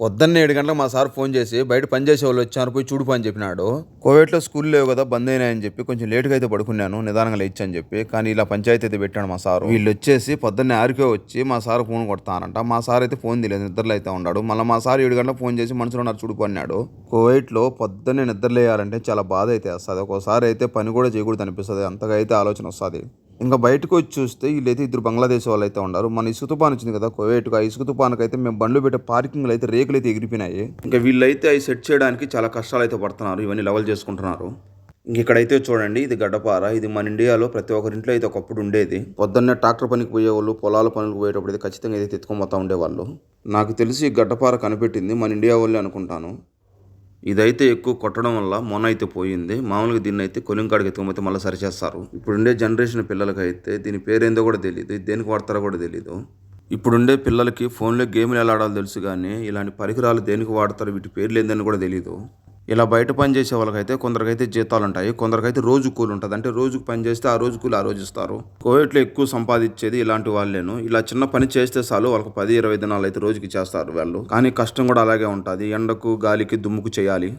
పొద్దున్న ఏడు గంటలకు మా సార్ ఫోన్ చేసి బయట పనిచేసే వాళ్ళు వచ్చారు పోయి చూడు పని అని చెప్పినాడు. కోవిడ్లో స్కూల్ లేవు కదా బంద్ అయినాయని చెప్పి కొంచెం లేట్గా అయితే పడుకున్నాను నిదానంగా లేచని చెప్పి. కానీ ఇలా పంచాయతీ అయితే పెట్టాడు మా సార్. వీళ్ళు వచ్చేసి పొద్దున్నే ఆరికే వచ్చి మా సార్ ఫోన్ కొడతానంట. మా సార్ అయితే ఫోన్ తెలియదు నిద్రలో అయితే ఉన్నాడు. మళ్ళీ మా సార్ ఏడు గంటలకు ఫోన్ చేసి మనుషులు ఉన్నారు చూడు అన్నాడు. కోవిడ్లో పొద్దున్నే నిద్రలేయాలంటే చాలా బాధ అయితే వస్తుంది. ఒక్కోసారి అయితే పని కూడా చేయకూడదు అనిపిస్తుంది. అంతగా అయితే ఆలోచన వస్తుంది. ఇంకా బయటకు వచ్చి చూస్తే వీళ్ళైతే ఇద్దరు బంగ్లాదేశ్ వాళ్ళు అయితే ఉన్నారు. మన ఇసుక తుపాన్ వచ్చింది కదా కోవేటుకు. ఆ ఇసుక తుపానికి అయితే మేము బండ్లు పెట్టే పార్కింగ్లు అయితే రేకులు అయితే ఎగిరిపోయినాయి. ఇంకా వీళ్ళైతే అవి సెట్ చేయడానికి చాలా కష్టాలు అయితే పడుతున్నారు. ఇవన్నీ లెవెల్ చేసుకుంటున్నారు. ఇక్కడైతే చూడండి ఇది గడ్డపార. ఇది మన ఇండియాలో ప్రతి ఒక్కరింట్లో అయితే ఒకప్పుడు ఉండేది. పొద్దున్నే ట్రాక్టర్ పనికి పోయేవాళ్ళు పొలాల పనులకు పోయేటప్పుడు అయితే ఖచ్చితంగా అయితే ఎత్తుకొని పోతా ఉండేవాళ్ళు. నాకు తెలిసి ఈ గడ్డపార కనిపెట్టింది మన ఇండియా వాళ్ళే అనుకుంటాను. ఇదైతే ఎక్కువ కొట్టడం వల్ల మొన్న అయితే పోయింది. మామూలుగా దీన్ని అయితే కొలింకాడికి ఎత్తుకపోతే మళ్ళీ సరిచేస్తారు. ఇప్పుడుండే జనరేషన్ పిల్లలకి అయితే దీని పేరేందో కూడా తెలియదు దేనికి వాడతారో కూడా తెలియదు ఇప్పుడుండే పిల్లలకి ఫోన్లో గేమ్లు ఎలా ఆడాలో తెలుసు కానీ ఇలాంటి పరికరాలు దేనికి వాడతారు వీటి పేర్లు ఏందని కూడా తెలియదు ఇలా బయట పని చేసే వాళ్ళకైతే కొందరికైతే జీతాలు ఉంటాయి కొందరికైతే రోజు కూలి ఉంటుంది. అంటే రోజుకు పని చేస్తే ఆ రోజు కూలి ఆ రోజు ఇస్తారు. కోవిడ్లో ఎక్కువ సంపాదించేది ఇలాంటి వాళ్ళేను. ఇలా చిన్న పని చేస్తే చాలు వాళ్ళకి పది ఇరవై దినాలు అయితే రోజుకి చేస్తారు వాళ్ళు. కానీ కష్టం కూడా అలాగే ఉంటుంది. ఎండకు గాలికి దుమ్ముకు చేయాలి.